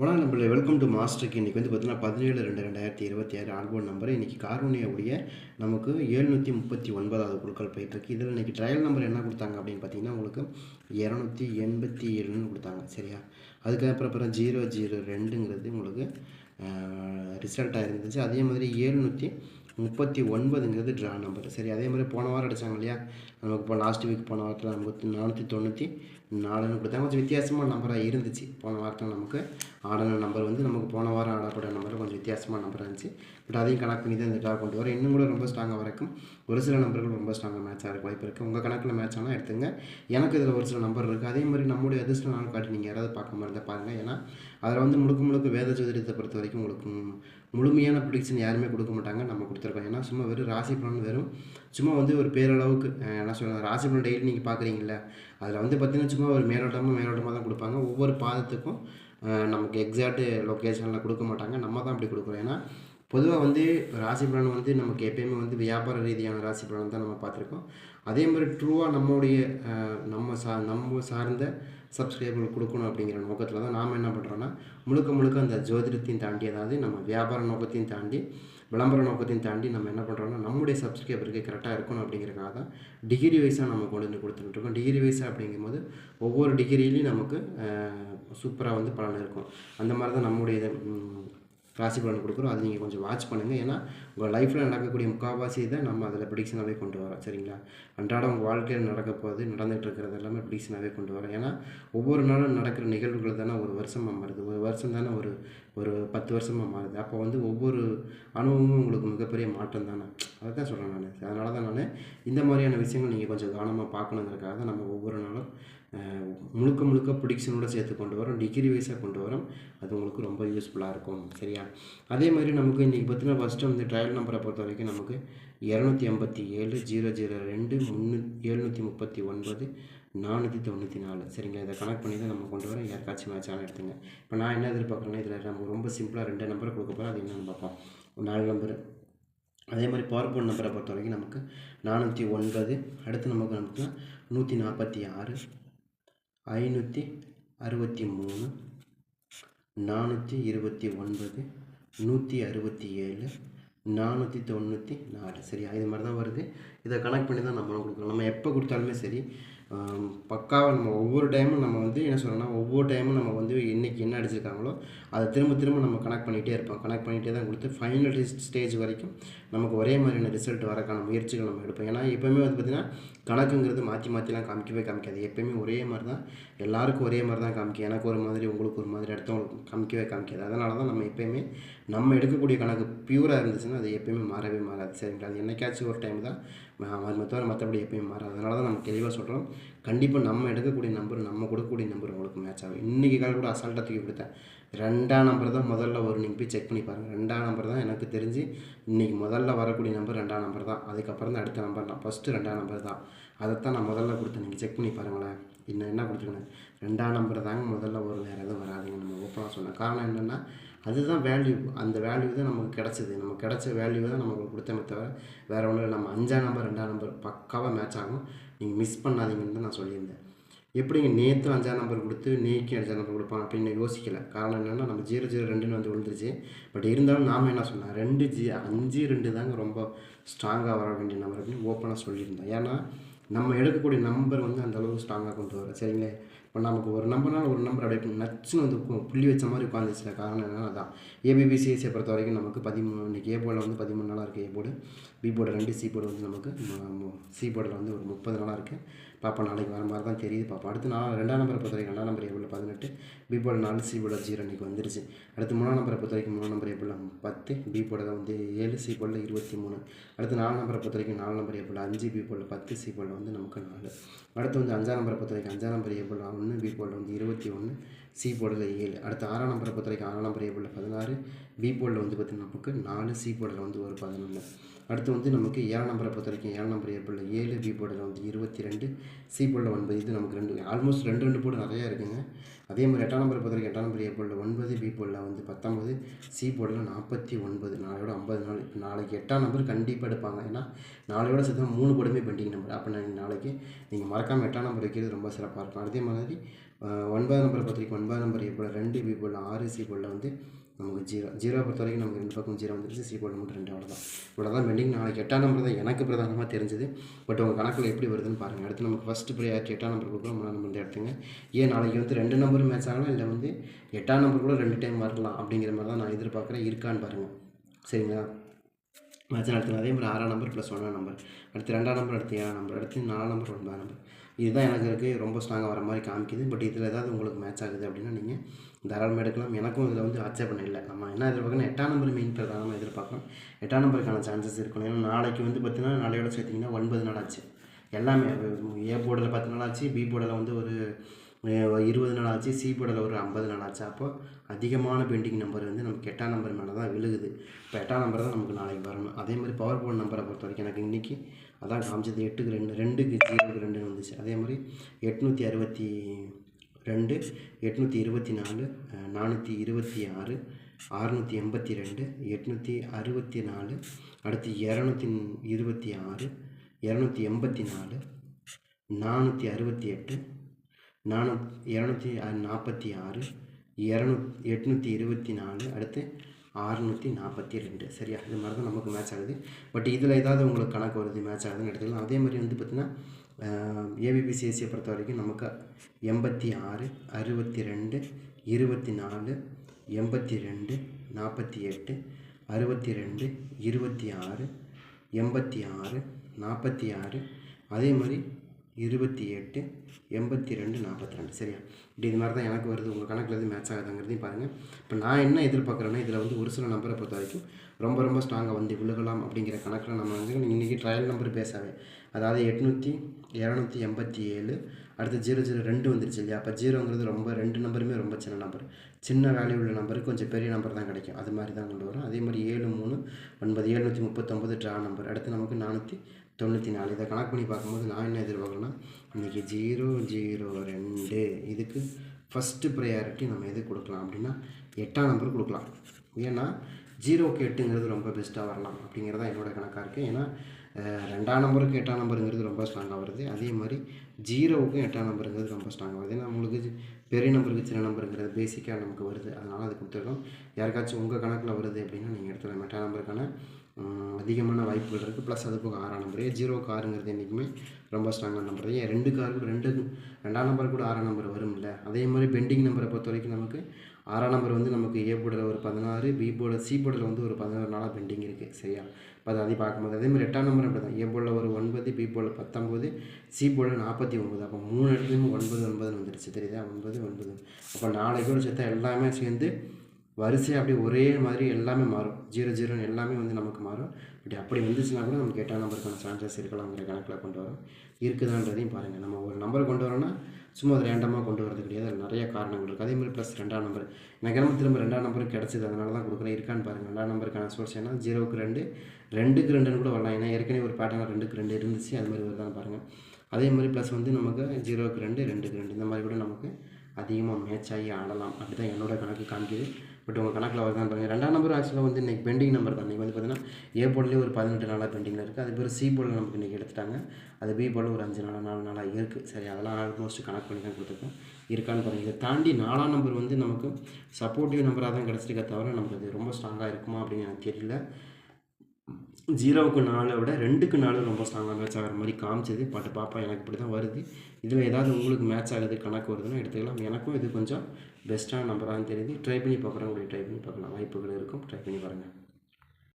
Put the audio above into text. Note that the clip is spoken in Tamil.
வணக்கம் நம்மளை வெல்கம் டு மாஸ்டருக்கு இன்றைக்கி வந்து பார்த்தீங்கன்னா பதினேழு ரெண்டு ரெண்டாயிரத்தி இருபத்தி ஆறு ஆல்போர்ட் நம்பர். இன்றைக்கி கார்வனியாவுடைய நமக்கு எழுநூற்றி முப்பத்தி ஒன்பதாவது குழுக்கள் போயிட்டுருக்கு. இதில் இன்றைக்கி ட்ரையல் நம்பர் என்ன கொடுத்தாங்க அப்படின்னு பார்த்தீங்கன்னா உங்களுக்கு இரநூத்தி எண்பத்தி ஏழுன்னு கொடுத்தாங்க. சரியா? அதுக்கப்புறம் அப்புறம் ஜீரோ ஜீரோ ரெண்டுங்கிறது உங்களுக்கு ரிசல்ட்டாக இருந்துச்சு. அதே மாதிரி ஏழ்நூற்றி முப்பத்தி ஒன்பதுங்கிறது ட்ரா நம்பர் சரி அதே மாதிரி போன வாரம் அடித்தாங்க இல்லையா? நமக்கு இப்போ லாஸ்ட் வீக் போன வாரத்தில் நமக்கு நானூற்றி தொண்ணூற்றி நாலுன்னு கொடுத்தாங்க. கொஞ்சம் வித்தியாசமான நம்பராக இருந்துச்சு. போன வாரத்தில் நமக்கு ஆடின நம்பர் வந்து நமக்கு போன வாரம் ஆடப்பட்ட நம்பர் கொஞ்சம் வித்தியாசமான நம்பராக இருந்துச்சு. பட் அதையும் கணக்கு பண்ணி தான் இந்த ட்ரா கொண்டு வரோம் இன்னும் கூட ரொம்ப ஸ்ட்ராங்காக வரைக்கும் ஒரு சில நம்பர்கள் ரொம்ப ஸ்ட்ராங்காக மேட்ச் ஆகிறதுக்கு வாய்ப்பு இருக்குது உங்கள் கணக்கில் மேட்ச் ஆனால் எடுத்துங்க. எனக்கு இதில் ஒரு சில நம்பர் இருக்குது அதே மாதிரி நம்முடைய அதிர்ஷ்ட நாள் காட்டி நீங்கள் யாராவது பார்க்க மாதிரி இருந்தால் பாருங்கள் ஏன்னா அதில் வந்து முழுக்க முழுக்க வேத ஜோதிடத்தை பொறுத்த வரைக்கும் உங்களுக்கு முழுமையான ப்ரிடிக்ஷன் யாருமே கொடுக்க மாட்டாங்க. நம்ம கொடுத்துருக்கோம். ஏன்னா சும்மா வெறும் ராசி பலன் வெறும் சும்மா வந்து ஒரு பேரளவுக்கு என்ன சொல்கிறது ராசி பலன் டெய்லி நீங்கள் பார்க்குறீங்கள அதில் வந்து பார்த்தீங்கன்னா சும்மா ஒரு மேலோட்டமாக மேலோட்டமாக தான் கொடுப்பாங்க. ஒவ்வொரு பாதத்துக்கும் நமக்கு எக்ஸாக்ட் லொக்கேஷனில் கொடுக்க மாட்டாங்க. நம்ம தான் அப்படி கொடுக்குறோம் ஏன்னா பொதுவாக வந்து ராசி பலன் வந்து நமக்கு எப்பயுமே வந்து வியாபார ரீதியான ராசி பலன் தான் நம்ம பார்த்துருக்கோம். அதே மாதிரி ட்ரூவாக நம்மளுடைய நம்ம சா நம்ம சார்ந்த சப்ஸ்கிரைபர்கள் கொடுக்கணும் அப்படிங்கிற நோக்கத்தில் தான் நாம் என்ன பண்ணுறோன்னா முழுக்க முழுக்க அந்த ஜோதிடத்தையும் தாண்டி அதாவது நம்ம வியாபார நோக்கத்தையும் தாண்டி விளம்பர நோக்கத்தையும் தாண்டி நம்ம என்ன பண்ணுறோம்னா நம்முடைய சப்ஸ்கிரைபருக்கு கரெக்டாக இருக்கணும் அப்படிங்கிறக்காக தான் டிகிரி வைஸாக நம்ம கொண்டு வந்து கொடுத்துட்ருக்கோம் டிகிரி வைஸாக அப்படிங்கும்போது ஒவ்வொரு டிகிரிலையும் நமக்கு சூப்பராக வந்து பலன் இருக்கும். அந்த மாதிரி தான் நம்முடைய ராசி பலன் கொடுக்குறோம். அது நீங்கள் கொஞ்சம் வாட்ச் பண்ணுங்கள் ஏன்னா உங்கள் லைஃப்பில் நடக்கக்கூடிய முக்கால்வாசி இதை நம்ம அதில் ப்ரிடிக்ஷனாகவே கொண்டு வரோம். சரிங்களா? அன்றாடம் உங்கள் வாழ்க்கையில் நடக்க போகுது நடந்துகிட்டு இருக்கிறது எல்லாமே ப்ரிடிக்ஷனாகவே கொண்டு வரோம். ஏன்னா ஒவ்வொரு நாளும் நடக்கிற நிகழ்வுகள் தானே ஒரு வருஷமாக மாறுது. ஒரு வருஷம் தானே ஒரு ஒரு பத்து வருஷமாக மாறுது. அப்போ வந்து ஒவ்வொரு அனுபவமும் உங்களுக்கு மிகப்பெரிய மாற்றம் தானே. அதை தான் சொல்கிறேன் நான். அதனால தான் நான் இந்த மாதிரியான விஷயங்கள் நீங்கள் கொஞ்சம் கவனமாக பார்க்கணுங்கிறக்காக தான் நம்ம ஒவ்வொரு நாளும் முழுக்க முழுக்க ப்ரிடிக்ஷனோட சேர்த்து கொண்டு வரோம். டிகிரி வைஸாக கொண்டு வரோம். அது உங்களுக்கு ரொம்ப யூஸ்ஃபுல்லாக இருக்கும். சரியா? அதே மாதிரி நமக்கு இன்றைக்கி பார்த்தீங்கன்னா ஃபஸ்ட்டு வந்து ட்ரையல் நம்பரை பொறுத்த வரைக்கும் நமக்கு இரநூத்தி ஐம்பத்தி ஏழு ஜீரோ ஜீரோ ரெண்டு முந்நூ எழுநூற்றி முப்பத்தி ஒன்பது நானூற்றி தொண்ணூற்றி நாலு. சரிங்களா? இதை கனெக்ட் பண்ணி தான் நம்ம கொண்டு வரோம் யாருக்காச்சும் மேட்ச் எடுத்துங்க. இப்போ நான் என்ன எதிர்பார்க்குறேன்னா இதில் நம்ம ரொம்ப சிம்பிளாக ரெண்டு நம்பரை கொடுக்க போகிறோம் அது என்னென்னு பார்ப்போம். நாலு நம்பர் அதே மாதிரி பவர் போன் நம்பரை பொறுத்த வரைக்கும் நமக்கு நானூற்றி ஒன்பது அடுத்து நமக்கு நமக்கு நூற்றி நாற்பத்தி ஆறு ஐநூற்றி அறுபத்தி மூணு நானூற்றி இருபத்தி ஒன்பது நூற்றி அறுபத்தி ஏழு நானூற்றி தொண்ணூற்றி நாலு. சரியா இது மாதிரி தான் வருது. இதை கனெக்ட் பண்ணி தான் நம்மளும் கொடுக்குறோம் நம்ம எப்போ கொடுத்தாலுமே சரி பக்காவாக நம்ம ஒவ்வொரு டைமும் நம்ம வந்து என்ன சொல்லணும்னா ஒவ்வொரு டைமும் நம்ம வந்து இன்றைக்கி என்ன அடிச்சிருக்காங்களோ அதை திரும்ப திரும்ப நம்ம கனெக்ட் பண்ணிகிட்டே இருப்போம். கனெக்ட் பண்ணிகிட்டே தான் கொடுத்து ஃபைனல் ஸ்டேஜ் வரைக்கும் நமக்கு ஒரே மாதிரியான ரிசல்ட் வரக்கான முயற்சிகள் நம்ம எடுப்போம். ஏன்னா எப்போயுமே வந்து பார்த்திங்கன்னா கணக்குங்கிறது மாற்றி மாற்றிலாம் காமிக்கவே காமிக்காது. எப்போயுமே ஒரே மாதிரி தான் எல்லாருக்கும் ஒரே மாதிரி தான் காமிக்கும். எனக்கு ஒரு மாதிரி உங்களுக்கு ஒரு மாதிரி அடுத்தவங்களுக்கு காமிக்கவே காமிக்காது. அதனால தான் நம்ம எப்போயுமே நம்ம எடுக்கக்கூடிய கணக்கு பியூராக இருந்துச்சுன்னா அது எப்போயுமே மாறவே மாறாது. சரிங்களா? அது என்னைக்காச்சும் ஒரு டைம் தான் மற்ற மற்றபடி எப்பயும் மாறாது. அதனால தான் நம்ம தெளிவாக சொல்கிறோம் கண்டிப்பாக நம்ம எடுக்கக்கூடிய நம்பர் நம்ம கொடுக்கக்கூடிய நம்பர் உங்களுக்கு மேட்ச் ஆகும். இன்றைக்கி கால் கூட அசால்ட்டாக தூக்கி கொடுத்தேன். ரெண்டாம் நம்பர் தான் முதல்ல வரும் நீங்கள் போய் செக் பண்ணி பாருங்கள் ரெண்டாம் நம்பர் தான் எனக்கு தெரிஞ்சு இன்றைக்கி முதல்ல வரக்கூடிய நம்பர் ரெண்டாம் நம்பர் தான். அதுக்கப்புறம் தான் அடுத்த நம்பர் தான் ஃபஸ்ட்டு ரெண்டாம் நம்பர் தான். அதைத்தான் நான் முதல்ல கொடுத்தேன். நீங்கள் செக் பண்ணி பாருங்களேன். இன்னும் என்ன கொடுத்துருக்கேன் ரெண்டாம் நம்பர் தாங்க முதல்ல ஒரு வேறு எதுவும் வராதுங்க. நம்ம ஓப்பனாக சொன்னேன். காரணம் என்னென்னா அதுதான் வேல்யூ அந்த வேல்யூ தான் நமக்கு கிடச்சிது. நமக்கு கிடச்ச வேல்யூ தான் நமக்கு கொடுத்தமே தவிர வேறு ஒன்றும் இல்லை. நம்ம அஞ்சாம் நம்பர் ரெண்டாம் நம்பர் பக்காவாக மேட்ச் ஆகும். நீங்கள் மிஸ் பண்ணாதீங்கன்னு தான் நான் சொல்லியிருந்தேன். எப்படிங்க நேற்று அஞ்சாம் நம்பர் கொடுத்து நேக்கி அஞ்சாம் நம்பர் கொடுப்பான் அப்படின்னு யோசிக்கல. காரணம் என்னென்னா நம்ம ஜீரோ ஜீரோ ரெண்டுன்னு வந்து விழுந்துருச்சு. பட் இருந்தாலும் நாம் என்ன சொன்னேன் ரெண்டு ஜி அஞ்சு ரெண்டு தாங்க ரொம்ப ஸ்ட்ராங்காக வர வேண்டிய நம்பர் அப்படின்னு ஓப்பனாக சொல்லியிருந்தோம். ஏன்னா நம்ம எடுக்கக்கூடிய நம்பர் வந்து அந்தளவுக்கு ஸ்ட்ராங்காக கொண்டு வரோம் சரிங்களே? இப்போ நமக்கு ஒரு நம்பர்னால் ஒரு நம்பர் அப்படியே நச்சுன்னு வந்து புள்ளி வச்ச மாதிரி உட்காந்துச்சுல காரணம் என்னன்னா அதான். ஏபிபிசிஎஸ்சியை பொறுத்த வரைக்கும் நமக்கு பதிமூணு இன்றைக்கி ஏ போர்டில் வந்து பதிமூணு நாளாக இருக்குது ஏ போர்டு பி போர்டு ரெண்டு சி போர்டு வந்து நமக்கு சி போர்டில் வந்து ஒரு முப்பது நாளாக இருக்குது பாப்பா நாளைக்கு வர மாதிரி தான் தெரியுது பாப்பா. அடுத்து நான் ரெண்டாம் நம்பரை பொறுத்த வரைக்கும் ரெண்டாம் நம்பர் ஏபிள் பதினெட்டு பி நாலு சி ஜீரோ இன்றைக்கி வந்துருச்சு. அடுத்து மூணாம் நம்பரை பொறுத்த வரைக்கும் மூணாம் நம்பர் ஏபிள் பத்து பி வந்து ஏழு சி இருபத்தி மூணு. அடுத்து நாலு நம்பரை பொறுத்த வரைக்கும் நாலு நம்பர் ஏபிள் அஞ்சு பி பத்து சி வந்து நமக்கு நாலு. அடுத்து வந்து அஞ்சாம் நம்பரை பொறுத்த வரைக்கும் அஞ்சாம் நம்பர் ஏபிள் ஒன்று பி வந்து இருபத்தி ஒன்று சி போர்டில் ஏழு. அடுத்து ஆறாம் நம்பரை பொறுத்த வரைக்கும் ஆறாம் நம்பர் ஏபிளில் பதினாறு. பி போர்டில் வந்து பார்த்திங்கன்னா நமக்கு நாலு. சி போர்டில் வந்து ஒரு பதினொன்று அடுத்து வந்து நமக்கு ஏழாம் நம்பரை பொறுத்த வரைக்கும் ஏழாம் நம்பர் ஏபிளில் ஏழு. பி போர்டில் வந்து இருபத்தி ரெண்டு. சி போர்டில் ஒன்பது. இது நமக்கு ரெண்டு. ஆல்மோஸ்ட் ரெண்டு ரெண்டு போர்டு நிறையா இருக்குங்க. அதே மாதிரி எட்டாம் நம்பரை பொறுத்த வரைக்கும் எட்டாம் நம்பர் ஏபிளில் ஒன்பது பி வந்து பத்தொம்பது சி போர்டில் நாற்பத்தி ஒன்பது நாளையோட ஐம்பது நாள் இப்போ நாளைக்கு எட்டாம் நம்பர் கண்டிப்பாக எடுப்பாங்க. ஏன்னா நாளையோட சேர்த்து மூணு போர்டுமே பெண்டிங் நம்பர் அப்போ நான் நாளைக்கு நீங்கள் மறக்காமல் எட்டாம் நம்பர் வைக்கிறது ரொம்ப சிறப்பாக இருக்கும். அதே மாதிரி ஒன்பது ஒன்பதாம் நம்பரை பொறுத்த வரைக்கும் ஒன்பதாம் நம்பர் இப்போ ரெண்டு பி போல் ஆறு சி போலில் வந்து நமக்கு ஜீரோ ஜீரோ பொறுத்த வரைக்கும் நமக்கு ரெண்டு பக்கம் ஜீரோ வந்துருச்சு. சி போல் மட்டும் ரெண்டு அவ்வளோதான் இவ்வளோ தான் பெண்டிங் நாளைக்கு எட்டாம் நம்பர் தான். எனக்கு பிரதானமாக தெரிஞ்சது. பட் உங்கள் கணக்கில் எப்படி வருதுன்னு பாருங்கள் அடுத்து நமக்கு ஃபஸ்ட்டு ப்ரையாரிட்டி எட்டாம் நம்பர் கொடுக்குறோம். மூணாம் நம்பர் எடுத்துங்க. ஏன் நாளைக்கு வந்து ரெண்டு நம்பரும் மேட்ச் ஆகலாம். இல்லை வந்து எட்டாம் நம்பர் கூட ரெண்டு டைம் வரலாம் அப்படிங்கிற மாதிரி தான் நான் எதிர்பார்க்குறேன். இருக்கான்னு பாருங்கள் சரிங்களா? மேட்ச் நடத்துங்க அதே மாதிரி ஆறாம் நம்பர் ப்ளஸ் ஒன்றாம் நம்பர் அடுத்து ரெண்டாம் நம்பர் அடுத்து ஏழாம் நம்பர் அடுத்து நாலாம் நம்பர் ஒன்பதாம் நம்பர் இதுதான் எனக்கு இருக்குது ரொம்ப ஸ்ட்ராங்காக வர மாதிரி காமிக்குது. பட் இதில் ஏதாவது உங்களுக்கு மேட்ச் ஆகுது அப்படின்னா நீங்கள் தாராளமாக எடுக்கலாம். எனக்கும் இதில் வந்து ஆட்சேபனை இல்லை. நம்ம என்ன எதிர்பார்க்கணும்? எட்டாம் நம்பர் மெயின் பிரதானமாக எதிர்பார்க்கணும். எட்டாம் நம்பருக்கான சான்சஸ் இருக்கணும். ஏன்னா நாளைக்கு வந்து பார்த்திங்கன்னா நாளையோட சேர்த்திங்கன்னா ஒன்பது நாள் ஆச்சு. எல்லாமே ஏ போர்டில் பத்து நாள் ஆச்சு. பி போர்டில் வந்து ஒரு இருபது நாள் ஆச்சு சி போர்டில் ஒரு ஐம்பது நாள் ஆச்சு அப்போ அதிகமான பெண்டிங் நம்பர் வந்து நமக்கு எட்டாம் நம்பர் மேலே தான் விழுகுது. இப்போ எட்டாம் நம்பர் தான் நமக்கு நாளைக்கு வரணும். அதே மாதிரி பவர் போர்டு நம்பரை பொறுத்த வரைக்கும் எனக்கு இன்றைக்கி அதான் காமிச்சது எட்டுக்கு ரெண்டு ரெண்டுக்கு ஜீரோக்கு ரெண்டுன்னு வந்துச்சு. அதே மாதிரி எட்நூற்றி அறுபத்தி ரெண்டு எட்நூற்றி இருபத்தி நாலு நானூற்றி இருபத்தி ஆறு அறுநூற்றி எண்பத்தி ரெண்டு எட்நூற்றி அறுபத்தி நாலு அடுத்து இரநூத்தி இருபத்தி ஆறு இரநூத்தி எண்பத்தி நாலு நானூற்றி அறுபத்தி எட்டு நானூ இரநூத்தி நாற்பத்தி ஆறு இரநூ எட்நூற்றி இருபத்தி நாலு அடுத்து அறுநூற்றி நாற்பத்தி ரெண்டு. சரியா? இது மாதிரி தான் நமக்கு மேட்ச் ஆகுது. பட் இதில் ஏதாவது உங்களுக்கு கணக்கு வருது மேட்ச் ஆகுதுன்னு எடுத்துக்கலாம். அதே மாதிரி வந்து பார்த்திங்கன்னா ஏபிபிசிஎஸ்சியை பொறுத்த வரைக்கும் நமக்கு எண்பத்தி ஆறு அறுபத்தி ரெண்டு இருபத்தி நாலு எண்பத்தி ரெண்டு நாற்பத்தி எட்டு அறுபத்தி ரெண்டு இருபத்தி ஆறு எண்பத்தி ஆறு நாற்பத்தி ஆறு அதே மாதிரி இருபத்தி எட்டு எண்பத்தி ரெண்டு நாற்பத்தி ரெண்டு சரியா? இப்படி இது மாதிரி தான் எனக்கு வருது. உங்கள் கணக்கில் எது மேட்ச் ஆகுதுங்கிறதையும் பாருங்கள் இப்போ நான் என்ன எதிர்பார்க்குறேன்னா இதில் வந்து ஒரு சில நம்பரை பொறுத்த வரைக்கும் ரொம்ப ரொம்ப ஸ்ட்ராங்காக வந்து விழுகலாம் அப்படிங்கிற கணக்கில் நம்ம வந்து இன்றைக்கி ட்ரையல் நம்பர் பேசாவே அதாவது எட்நூற்றி இரநூத்தி எண்பத்தி ஏழு அடுத்து ஜீரோ ஜீரோ ரெண்டு வந்துருச்சு இல்லையா? அப்போ ஜீரோங்கிறது ரொம்ப ரெண்டு நம்பருமே ரொம்ப சின்ன நம்பர் சின்ன வேல்யூ உள்ள நம்பருக்கு கொஞ்சம் பெரிய நம்பர் தான் கிடைக்கும். அது மாதிரி தான் கொண்டு வரும். அதே மாதிரி ஏழு மூணு ஒன்பது ஏழுநூற்றி முப்பத்தொம்பது ட்ரா நம்பர் அடுத்து நமக்கு நானூற்றி தொண்ணூற்றி நாலு. இதை கணக்கு பண்ணி பார்க்கும்போது நான் என்ன எதிர்பார்க்கணும்னா இன்றைக்கி ஜீரோ ஜீரோ ஜீரோ ரெண்டு. இதுக்கு ஃபஸ்ட்டு ப்ரையாரிட்டி நம்ம எது கொடுக்கலாம் அப்படின்னா எட்டாம் நம்பர் கொடுக்கலாம். ஏன்னா ஜீரோக்கு எட்டுங்கிறது ரொம்ப பெஸ்ட்டாக வரலாம் அப்படிங்கிறது தான் என்னோட கணக்காக இருக்குது ஏன்னா ரெண்டாம் நம்பருக்கு எட்டாம் நம்பருங்கிறது ரொம்ப ஸ்ட்ராங்காக வருது. அதே மாதிரி ஜீரோவுக்கும் எட்டாம் நம்பருங்கிறது ரொம்ப ஸ்ட்ராங்காக வருது. ஏன்னா உங்களுக்கு பெரிய நம்பருக்கு சின்ன நம்பருங்கிறது பேசிக்காக நமக்கு வருது. அதனால் அது கொடுத்துருக்கோம். யாருக்காச்சும் உங்கள் கணக்கில் வருது அப்படின்னா நீங்கள் எடுத்துக்கலாம். எட்டாம் நம்பருக்கான அதிகமான வாய்ப்புகள் இருக்குது ப்ளஸ் அது போக ஆறாம் நம்பர் ஜீரோ காருங்கிறது என்றைக்குமே ரொம்ப ஸ்ட்ராங்கான நம்பர் ஏன்? ரெண்டு கார் கூட ரெண்டு ரெண்டாம் நம்பர் கூட ஆறாம் நம்பர் வரும்ல. அதே மாதிரி பெண்டிங் நம்பரை பொறுத்த வரைக்கும் நமக்கு ஆறாம் நம்பர் வந்து நமக்கு ஏ போர்டில் ஒரு பதினாறு பி போர்டில் சி போர்டில் வந்து ஒரு பதினாறு நாளாக பெண்டிங் இருக்குது சரியா? இப்போ அதை அதை பார்க்கும்போது அதே மாதிரி எட்டாம் நம்பர் அப்படி தான் ஏ போர்டில் ஒரு ஒன்பது பி போர்டில் பத்தொம்போது சி போர்டில் நாற்பத்தி ஒம்பது அப்போ மூணு இடத்துலையும் ஒன்பது ஒன்பதுன்னு வந்துருச்சு. தெரியுதா? ஒன்பது ஒன்பது அப்போ நாளைக்கு பேர் சேர்த்தா எல்லாமே சேர்ந்து வரிசையாக அப்படியே ஒரே மாதிரி எல்லாமே மாறும். ஜீரோ ஜீரோன்னு எல்லாமே வந்து நமக்கு மாறும். பட் அப்படி வந்துச்சுன்னா கூட நமக்கு எட்டாம் நம்பருக்கான சான்சஸ் இருக்கலாங்கிற கணக்கில் கொண்டு வரோம். இருக்குதான்றதையும் பாருங்கள் நம்ம ஒரு நம்பர் கொண்டு வரோம்னா சும்மா அது ரேண்டமாக கொண்டு வரது கிடையாது. அதில் நிறைய காரணங்கள் இருக்குது அதே மாதிரி ப்ளஸ் ரெண்டாம் நம்பர் எனக்கு நம்ம திரும்ப ரெண்டாம் நம்பருக்கு கிடச்சிது. அதனால தான் கொடுக்குறேன். இருக்கான்னு பாருங்கள் ரெண்டாம் நம்பருக்கான சோர்ஸ் என்ன ஜீரோவுக்கு ரெண்டு ரெண்டுக்கு ரெண்டுன்னு கூட வரலாம். ஏன்னா ஏற்கனவே ஒரு பேட்டர்னாக ரெண்டுக்கு ரெண்டு இருந்துச்சு. அது மாதிரி வருதான்னு பாருங்கள் அதே மாதிரி ப்ளஸ் வந்து நமக்கு ஜீரோவுக்கு ரெண்டு ரெண்டுக்கு ரெண்டு. இந்த மாதிரி கூட நமக்கு அதிகமாக மேட்ச் ஆகி ஆடலாம். அப்படி தான் என்னோடய கணக்கு காமிக்குது. பட் உங்கள் கணக்கில் வருதான் பாருங்கள் ரெண்டாம் நம்பர் ஆக்சுவலாக வந்து இன்றைக்கி பெண்டிங் நம்பர் தான். இன்றைக்கி வந்து பார்த்தீங்கன்னா ஏ போர்ட்லேயே ஒரு பதினெட்டு நாளாக பெண்டிங்கில் இருக்குது அது பேர் சி போர்டில் நமக்கு இன்றைக்கி எடுத்துட்டாங்க. அது பி போர்டில் ஒரு அஞ்சு நாளாக நாலு நாளாக இருக்குது சரி அதெல்லாம் ஆல்மோஸ்ட் கணக்கு பண்ணி தான் கொடுத்துருக்கோம். இருக்கான்னு பாருங்கள் இதை தாண்டி நாலாம் நம்பர் வந்து நமக்கு சப்போர்ட்டிவ் நம்பராக தான் கிடச்சிருக்க தவிர நமக்கு அது ரொம்ப ஸ்ட்ராங்காக இருக்குமா அப்படின்னு எனக்கு தெரியல. ஜீரோவுக்கு நாலை விட ரெண்டுக்கு நாலு ரொம்ப ஸ்ட்ராங்காக மேட்ச் ஆகிற மாதிரி காமிச்சது. பட் பாப்பா எனக்கு இப்படி தான் வருது. இதில் ஏதாவது உங்களுக்கு மேட்ச் ஆகுது கணக்கு வருதுன்னா எடுத்துக்கலாம். எனக்கும் இது கொஞ்சம் பெஸ்ட்டான நம்பராக தெரியுது. ட்ரை பண்ணி பார்க்குறவங்களுக்கு ட்ரை பண்ணி பார்க்கலாம். வாய்ப்புகள் இருக்கும். ட்ரை பண்ணி பாருங்கள்